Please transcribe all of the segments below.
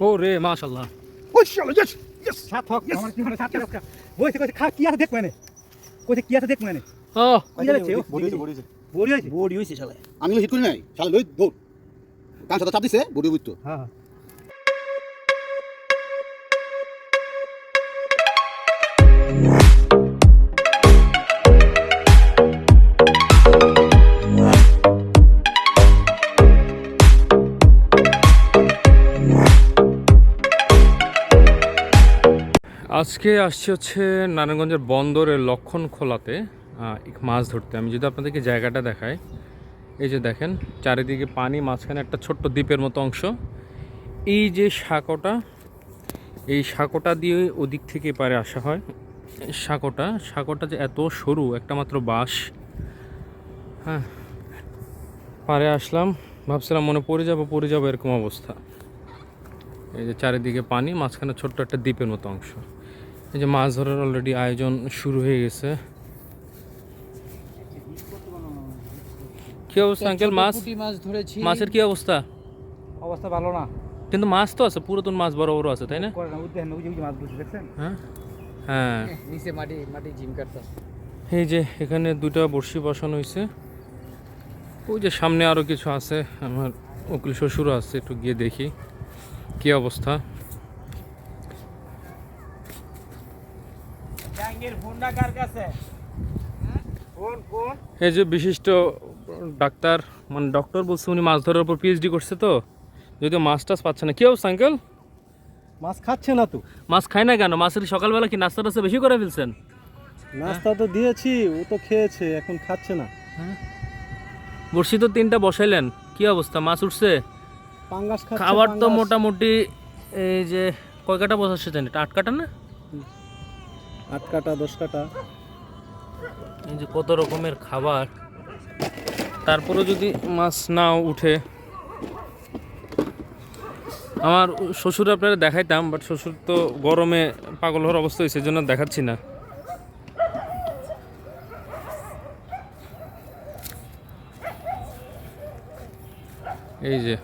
ও রে মাশাল্লাহ ওই চলো ইয়েস ইয়েস সাত হোক আমার কি মানে সাত হোক। বইছে কইছে খা কি আছে দেখ মানে। কইছে কি আছে দেখ মানে। ও। কি যাচ্ছে বডি হইছে বডি হইছে। বড়ি হইছে? বডি হইছে শালা আমি হিট করি নাই। শালা লই দৌড়। কাঁচা তো চাপ দিছে বডি বুঝতো হ্যাঁ। আজকে আসছি হচ্ছে নারায়ণগঞ্জের বন্দরের লক্ষণ খোলাতে মাছ ধরতে। আমি যদি আপনাদেরকে জায়গাটা দেখাই, এই যে দেখেন, চারিদিকে পানি, মাঝখানে একটা ছোট্ট দ্বীপের মতো অংশ। এই যে সাঁকোটা এই সাঁকোটা দিয়ে ওদিক থেকে পারে আসা হয়। সাঁকোটা সাঁকোটা যে এত সরু, একটা মাত্র বাঁশ। হ্যাঁ পারে আসলাম, ভাবছিলাম মনে পড়ে যাব পড়ে যাব এরকম অবস্থা। এই যে চারিদিকে পানি, মাঝখানে ছোট্ট একটা দ্বীপের মতো অংশ। এই যে মাছ ধরার অলরেডি আয়োজন শুরু হয়ে গেছে। কি অবস্থা আঙ্কেল? মাছ? মাছ ধরেছি। মাছের কি অবস্থা? অবস্থা ভালো না। কিন্তু মাছ তো আছে পুরাতন মাছ বড় বড় আছে তাই না? হ্যাঁ? হ্যাঁ। নিচে মাটি মাটি জিম কাটতে এই যে এখানে দুটা বড়শি বসানো হয়েছে ওই যে সামনে আরও কিছু আছে আমার উকিল শ্বশুরও আছে একটু গিয়ে দেখি। কি অবস্থা? এই যে বিশিষ্ট ডাক্তার মানে ডক্টর বলছে উনি মাছ ধরার উপর পিএইচডি করছে তো। যদিও মাছ টাছ পাচ্ছে না। কি অবস্থা আঙ্কেল? মাছ খাচ্ছে না তো। মাছ খায় না কেন? মাছের সকালবেলা কি নাস্তা টাস্তা বেশি করে ফেলছেন? নাস্তা তো দিয়েছি ও তো খেয়েছে এখন খাচ্ছে না। বড়শি তো তিনটা বসাইলেন। কি অবস্থা? মাছ উঠছে? পাঙ্গাস খাবার তো মোটামুটি এই যে কয় কাটা বসাচ্ছে আট কাটা না? আট কাটা, দশ কাটা। এই যে কত রকমের খাবার। তারপরে যদি মাছ নাও উঠে। আমার শ্বশুর আপনারা দেখাইতাম বাট শ্বশুর তো গরমে পাগল হওয়ার অবস্থা হয়েছে জন্য দেখাচ্ছি না। এই যে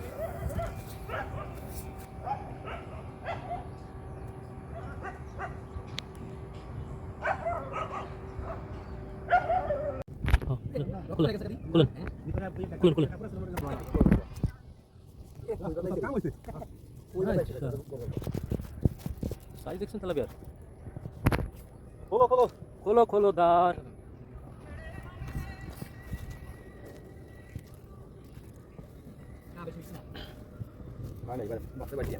খুলেন খুলেন খুলেন খুলেন সাইজ দেখছেন তাহলে বিয়ার খোলো খোলো খোলো খোলো দ্বার মানে এবার বাসে বাড়ি